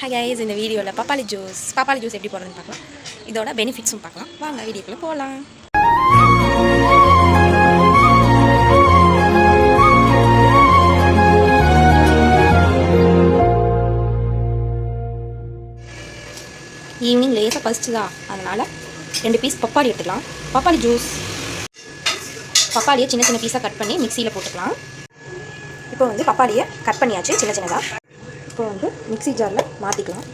Hi guys இந்த வீடியோவில் பப்பாளி ஜூஸ் பப்பாளி ஜூஸ் எப்படி போடுறதுன்னு பார்க்கலாம். இதோட பெனிஃபிட்ஸும் பார்க்கலாம். வாங்க வீடியோக்குள்ளே போகலாம் ஈவினிங் லேசாக தான் அதனால் ரெண்டு பீஸ் பப்பாளி எடுத்துக்கலாம். பப்பாளி ஜூஸ் பப்பாளியை சின்ன சின்ன பீஸாக கட் பண்ணி மிக்சியில் போட்டுக்கலாம். இப்போ வந்து பப்பாளியை கட் பண்ணியாச்சு சின்ன சின்னதாக இப்போ வந்து மிக்ஸி ஜாரில் மாற்றிக்கலாம்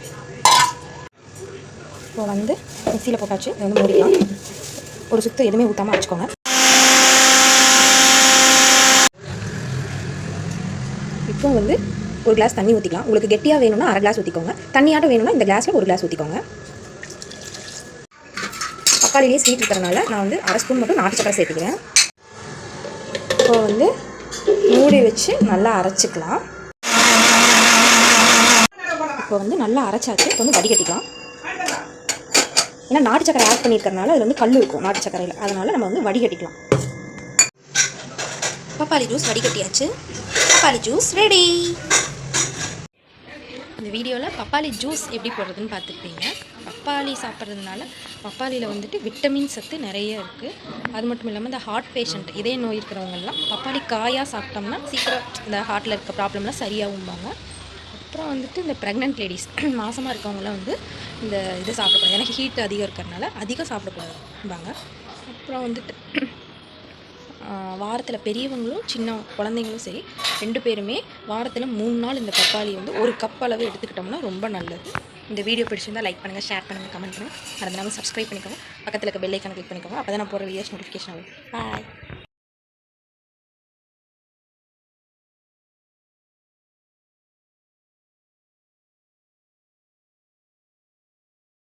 இப்போ வந்து மிக்சியில் போட்டாச்சு இதை வந்து மூடிக்கலாம். ஒரு சுத்து எதுவுமே ஊற்றாமல் வச்சுக்கோங்க. இப்போ வந்து ஒரு கிளாஸ் தண்ணி ஊற்றிக்கலாம் உங்களுக்கு கெட்டியாக வேணும்னா அரை கிளாஸ் ஊற்றிக்கோங்க தண்ணியாட்டம் வேணும்னா இந்த கிளாஸில் ஒரு கிளாஸ் ஊற்றிக்கோங்க தக்காளிலேயே ஸ்வீட் இருக்கிறனால நான் வந்து அரை ஸ்பூன் மட்டும் நாட்டு சக்கரை சேர்த்துக்கிறேன். இப்போ வந்து மூடி வச்சு நல்லா அரைச்சிக்கலாம். இப்போ வந்து நல்லா அரைச்சாச்சு இப்போ வந்து வடிகட்டிக்கலாம். ஏன்னா நாட்டு சக்கரை ஆட் பண்ணியிருக்கறனால அதில் வந்து கல் இருக்கும் நாட்டு சக்கரையில். அதனால் நம்ம வந்து வடிகட்டிக்கலாம். பப்பாளி ஜூஸ் வடிகட்டியாச்சு. பப்பாளி ஜூஸ் ரெடி இந்த வீடியோவில் பப்பாளி ஜூஸ் எப்படி போடுறதுன்னு பார்த்துருப்பீங்க பப்பாளி சாப்பிட்றதுனால பப்பாளியில் வந்துட்டு விட்டமின் சத்து நிறைய இருக்குது அது மட்டும் இல்லாமல் இந்த ஹார்ட் பேஷண்ட் இதய நோய் இருக்கிறவங்கெல்லாம் பப்பாளி காயாக சாப்பிட்டோம்னா சீக்கிரம் இந்த ஹார்ட்டில் இருக்க ப்ராப்ளம்லாம் சரியாகும்பாங்க. அப்புறம் வந்துட்டு இந்த ப்ரெக்னென்ட் லேடிஸ் மாதமாக இருக்கவங்களாம் வந்து இந்த இதை சாப்பிடக்கூடாது. எனக்கு ஹீட் அதிகம் இருக்கிறனால அதிகம் சாப்பிடக்கூடாதும்பாங்க. அப்புறம் வந்துட்டு வாரத்தில் பெரியவங்களும் சின்ன குழந்தைங்களும் சரி ரெண்டு பேருமே வாரத்தில் மூணு நாள் இந்த பப்பாளி வந்து ஒரு கப் அளவு எடுத்துக்கிட்டோம்னா ரொம்ப நல்லது. இந்த வீடியோ பிடிச்சிருந்தா லைக் பண்ணுங்கள் ஷேர் பண்ணுங்கள் கமெண்ட் பண்ணுங்கள் மறந்துடாமல் சப்ஸ்கிரைப் பண்ணிக்கோங்க. பக்கத்தில் இருக்க பெல்லைக்கான கிளிக் பண்ணிக்கோங்க. அப்போ தான் நான் போகிற வீடியோஸ் நோட்டிஃபிகேஷன் ஆகும் பாய்